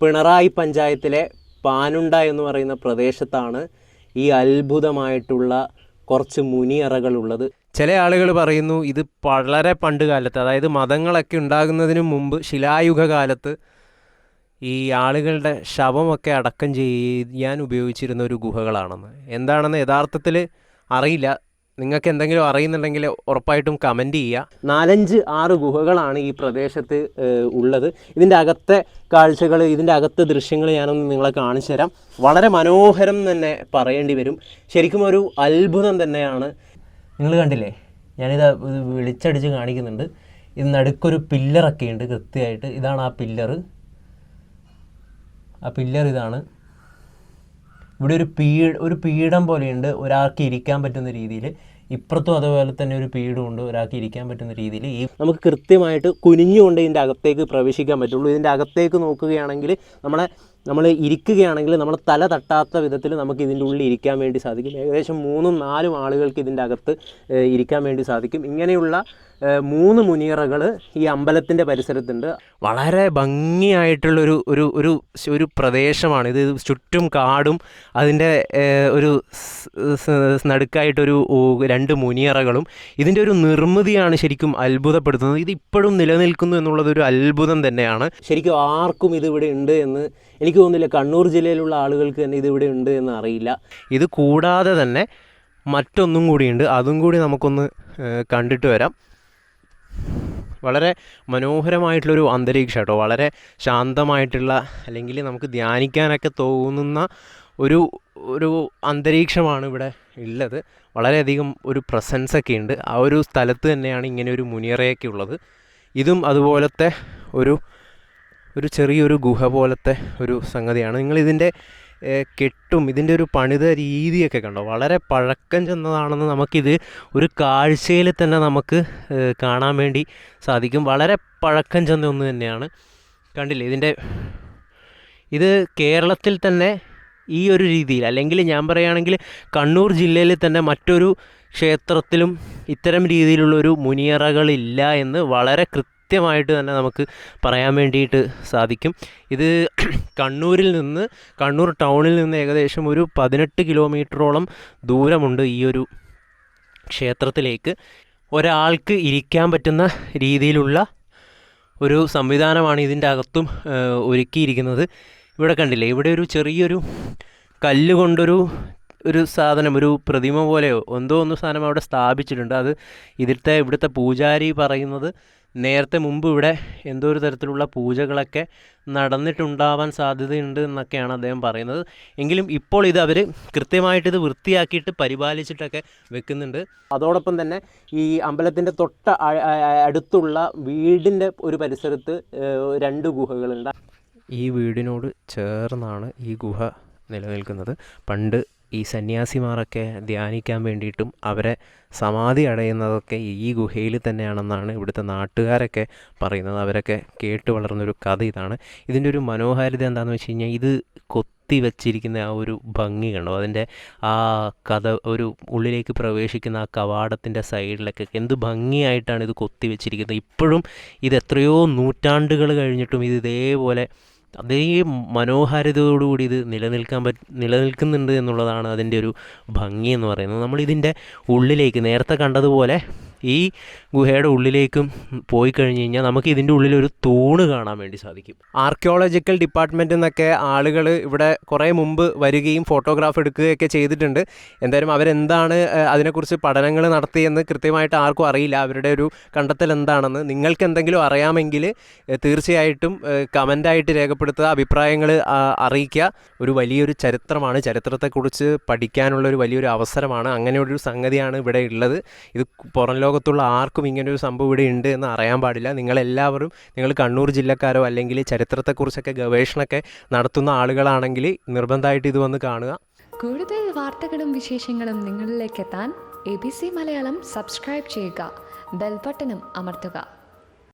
പിണറായി പഞ്ചായത്തിലെ പാനുണ്ട എന്ന് പറയുന്ന പ്രദേശത്താണ് ഈ അത്ഭുതമായിട്ടുള്ള കുറച്ച് മുനിയറകളുള്ളത്. ചില ആളുകൾ പറയുന്നു ഇത് വളരെ പണ്ട് കാലത്ത് അതായത് മതങ്ങളൊക്കെ ഉണ്ടാകുന്നതിന് മുമ്പ് ശിലായുഗ കാലത്ത് ഈ ആളുകളുടെ ശവമൊക്കെ അടക്കം ചെയ്യാൻ ഉപയോഗിച്ചിരുന്ന ഒരു ഗുഹകളാണെന്ന്. എന്താണെന്ന് യഥാർത്ഥത്തിൽ അറിയില്ല. നിങ്ങൾക്ക് എന്തെങ്കിലും അറിയുന്നുണ്ടെങ്കിൽ ഉറപ്പായിട്ടും കമന്റ് ചെയ്യുക. നാലഞ്ച് ആറ് ഗുഹകളാണ് ഈ പ്രദേശത്ത് ഉള്ളത്. ഇതിന്റെ അകത്തെ കാഴ്ചകൾ ഇതിന്റെ അകത്തെ ദൃശ്യങ്ങൾ ഞാനൊന്ന് നിങ്ങളെ കാണിച്ചു തരാം. വളരെ മനോഹരം തന്നെ പറയേണ്ടി വരും. ശരിക്കും ഒരു അത്ഭുതം തന്നെയാണ്. നിങ്ങൾ കണ്ടില്ലേ? ഞാനിത് വിളിച്ചടിച്ച് കാണിക്കുന്നുണ്ട്. ഇത് നടുക്കൊരു പില്ലറൊക്കെ ഉണ്ട് കൃത്യമായിട്ട്. ഇതാണ് ആ പില്ലറ് ആ പില്ലർ ഇതാണ്. ഇവിടെ ഒരു പീ ഒരു പീഠം പോലെയുണ്ട്. ഒരാൾക്ക് ഇരിക്കാൻ പറ്റുന്ന രീതിയിൽ. ഇപ്പുറത്തും അതുപോലെ തന്നെ ഒരു പീഡുണ്ട് ഒരാൾക്ക് ഇരിക്കാൻ പറ്റുന്ന രീതിയിൽ ഈ നമുക്ക് കൃത്യമായിട്ട് കുനിഞ്ഞുകൊണ്ട് ഇതിന്റെ അകത്തേക്ക് പ്രവേശിക്കാൻ പറ്റുള്ളൂ. ഇതിന്റെ അകത്തേക്ക് നോക്കുകയാണെങ്കിൽ നമ്മളെ നമ്മൾ ഇരിക്കുകയാണെങ്കിൽ നമ്മൾ തല തട്ടാത്ത വിധത്തിൽ നമുക്ക് ഇതിന്റെ ഉള്ളിൽ ഇരിക്കാൻ വേണ്ടി സാധിക്കും. ഏകദേശം മൂന്നും നാലും ആളുകൾക്ക് ഇതിന്റെ അകത്ത് ഇരിക്കാൻ വേണ്ടി സാധിക്കും. ഇങ്ങനെയുള്ള മൂന്ന് മുനിയറകൾ ഈ അമ്പലത്തിന്റെ പരിസരത്തുണ്ട്. വളരെ ഭംഗിയായിട്ടുള്ളൊരു ഒരു ഒരു ഒരു പ്രദേശമാണ്. ഇത് ചുറ്റും കാടും അതിന്റെ ഒരു നടുക്കായിട്ടൊരു രണ്ട് മുനിയറകളും ഇതിന്റെ ഒരു നിർമ്മിതിയാണ് ശരിക്കും അത്ഭുതപ്പെടുത്തുന്നത്. ഇത് ഇപ്പോഴും നിലനിൽക്കുന്നു എന്നുള്ളത് ഒരു അത്ഭുതം തന്നെയാണ്. ശരിക്കും ആർക്കും ഇത് ഇവിടെ ഉണ്ട് എന്ന് എനിക്ക് തോന്നുന്നില്ല കണ്ണൂർ ജില്ലയിലുള്ള ആളുകൾക്ക് തന്നെ ഇത് ഇവിടെ ഉണ്ട് എന്ന് അറിയില്ല. ഇത് കൂടാതെ തന്നെ മറ്റൊന്നും കൂടിയുണ്ട്. അതും കൂടി നമുക്കൊന്ന് കണ്ടിട്ട് വരാം. വളരെ മനോഹരമായിട്ടുള്ളൊരു അന്തരീക്ഷം കേട്ടോ വളരെ ശാന്തമായിട്ടുള്ള അല്ലെങ്കിൽ നമുക്ക് ധ്യാനിക്കാനൊക്കെ തോന്നുന്ന ഒരു ഒരു അന്തരീക്ഷമാണ് ഇവിടെ ഉള്ളത്. വളരെയധികം ഒരു പ്രസൻസ് ഒക്കെ ഉണ്ട്. ആ ഒരു സ്ഥലത്ത് തന്നെയാണ് ഇങ്ങനെ ഒരു മുനിയറയൊക്കെ ഉള്ളത്. ഇതും അതുപോലത്തെ ഒരു ഒരു ചെറിയൊരു ഗുഹ പോലത്തെ ഒരു സംഗതിയാണ്. നിങ്ങളിതിന്റെ കെട്ടും ഇതിന്റെ ഒരു പണിത രീതിയൊക്കെ കണ്ടോ? വളരെ പഴക്കം ചെന്നതാണെന്ന് നമുക്കിത് ഒരു കാഴ്ചയിൽ തന്നെ നമുക്ക് കാണാൻ വേണ്ടി സാധിക്കും. വളരെ പഴക്കം ചെന്ന ഒന്ന് തന്നെയാണ്. കണ്ടില്ലേ? ഇതിന്റെ ഇത് കേരളത്തിൽ തന്നെ ഈ ഒരു രീതിയിൽ അല്ലെങ്കിൽ ഞാൻ പറയുകയാണെങ്കിൽ കണ്ണൂർ ജില്ലയിൽ തന്നെ മറ്റൊരു ക്ഷേത്രത്തിലും ഇത്തരം രീതിയിലുള്ളൊരു മുനിയറകളില്ല എന്ന് വളരെ കൃത്യമായിട്ട് തന്നെ നമുക്ക് പറയാൻ വേണ്ടിയിട്ട് സാധിക്കും. ഇത് കണ്ണൂരിൽ നിന്ന് കണ്ണൂർ ടൗണിൽ നിന്ന് ഏകദേശം ഒരു പതിനെട്ട് കിലോമീറ്ററോളം ദൂരമുണ്ട് ഈ ഒരു ക്ഷേത്രത്തിലേക്ക്. ഒരാൾക്ക് ഇരിക്കാൻ പറ്റുന്ന രീതിയിലുള്ള ഒരു സംവിധാനമാണ് ഇതിന്റെ അകത്തും ഒരുക്കിയിരിക്കുന്നത്. ഇവിടെ കണ്ടില്ലേ ഇവിടെ ഒരു ചെറിയൊരു കല്ല് കൊണ്ടൊരു ഒരു സാധനം ഒരു പ്രതിമ പോലെയോ എന്തോ ഒന്ന് സാധനം അവിടെ സ്ഥാപിച്ചിട്ടുണ്ട്. അത് ഇതിലത്തെ ഇവിടുത്തെ പൂജാരി പറയുന്നത് നേരത്തെ മുമ്പ് ഇവിടെ എന്തോ ഒരു തരത്തിലുള്ള പൂജകളൊക്കെ നടന്നിട്ടുണ്ടാവാൻ സാധ്യതയുണ്ട് എന്നൊക്കെയാണ് അദ്ദേഹം പറയുന്നത്. എങ്കിലും ഇപ്പോൾ ഇത് അവർ കൃത്യമായിട്ട് ഇത് വൃത്തിയാക്കിയിട്ട് പരിപാലിച്ചിട്ടൊക്കെ വെക്കുന്നുണ്ട്. അതോടൊപ്പം തന്നെ ഈ അമ്പലത്തിന്റെ തൊട്ട അടുത്തുള്ള വീടിന്റെ ഒരു പരിസരത്ത് രണ്ട് ഗുഹകളുണ്ട്. ഈ വീടിനോട് ചേർന്നാണ് ഈ ഗുഹ നിലനിൽക്കുന്നത്. പണ്ട് ഈ സന്യാസിമാരൊക്കെ ധ്യാനിക്കാൻ വേണ്ടിയിട്ടും അവരെ സമാധി അടയുന്നതൊക്കെ ഈ ഗുഹയിൽ തന്നെയാണെന്നാണ് ഇവിടുത്തെ നാട്ടുകാരൊക്കെ പറയുന്നത്. അവരൊക്കെ കേട്ട് വളർന്നൊരു കഥ ഇതാണ്. ഇതിന്റെ ഒരു മനോഹാരിത എന്താണെന്ന് വെച്ച് കഴിഞ്ഞാൽ ഇത് കൊത്തി വെച്ചിരിക്കുന്ന ആ ഒരു ഭംഗി കണ്ടോ? അതിന്റെ ആ കഥ ഒരു ഉള്ളിലേക്ക് പ്രവേശിക്കുന്ന ആ കവാടത്തിന്റെ സൈഡിലൊക്കെ എന്ത് ഭംഗിയായിട്ടാണ് ഇത് കൊത്തി വെച്ചിരിക്കുന്നത്. ഇപ്പോഴും ഇത് എത്രയോ നൂറ്റാണ്ടുകൾ കഴിഞ്ഞിട്ടും ഇത് ഇതേപോലെ അതേ മനോഹാരിതയോടുകൂടി ഇത് നിലനിൽക്കാൻ പറ്റ നിലനിൽക്കുന്നുണ്ട് എന്നുള്ളതാണ് അതിന്റെ ഒരു ഭംഗി എന്ന് പറയുന്നത്. നമ്മളിതിന്റെ ഉള്ളിലേക്ക് നേരത്തെ കണ്ടതുപോലെ ഈ ഗുഹയുടെ ഉള്ളിലേക്കും പോയി കഴിഞ്ഞ് കഴിഞ്ഞാൽ നമുക്ക് ഇതിന്റെ ഉള്ളിൽ ഒരു തൂണ് കാണാൻ വേണ്ടി സാധിക്കും. ആർക്കിയോളജിക്കൽ ഡിപ്പാർട്ട്മെന്റിൽ നിന്നൊക്കെ ആളുകൾ ഇവിടെ കുറേ മുമ്പ് വരികയും ഫോട്ടോഗ്രാഫ് എടുക്കുകയൊക്കെ ചെയ്തിട്ടുണ്ട്. എന്തായാലും അവരെന്താണ് അതിനെക്കുറിച്ച് പഠനങ്ങൾ നടത്തിയെന്ന് കൃത്യമായിട്ട് ആർക്കും അറിയില്ല. അവരുടെ ഒരു കണ്ടെത്തൽ എന്താണെന്ന് നിങ്ങൾക്ക് എന്തെങ്കിലും അറിയാമെങ്കിൽ തീർച്ചയായിട്ടും കമന്റായിട്ട് രേഖപ്പെടുത്തുക അഭിപ്രായങ്ങൾ അറിയിക്കുക. ഒരു വലിയൊരു ചരിത്രമാണ്. ചരിത്രത്തെക്കുറിച്ച് പഠിക്കാനുള്ള ഒരു വലിയൊരു അവസരമാണ്. അങ്ങനെയൊരു സംഗതിയാണ് ഇവിടെ ഉള്ളത്. ഇത് പുറം ലോകത്തുള്ള ആർക്കും ഇങ്ങനൊരു സംഭവം ഇവിടെ ഉണ്ട് എന്ന് അറിയാൻ പാടില്ല. നിങ്ങളെല്ലാവരും നിങ്ങൾ കണ്ണൂർ ജില്ലക്കാരോ അല്ലെങ്കിൽ ചരിത്രത്തെക്കുറിച്ചൊക്കെ ഗവേഷണമൊക്കെ നടത്തുന്ന ആളുകളാണെങ്കിൽ നിർബന്ധമായിട്ട് ഇത് വന്ന് കാണുക. കൂടുതൽ വാർത്തകളും വിശേഷങ്ങളും നിങ്ങളിലേക്ക് എത്താൻ A B C Malayalam subscribe ചെയ്യുക. ബെൽബട്ടനും അമർത്തുക.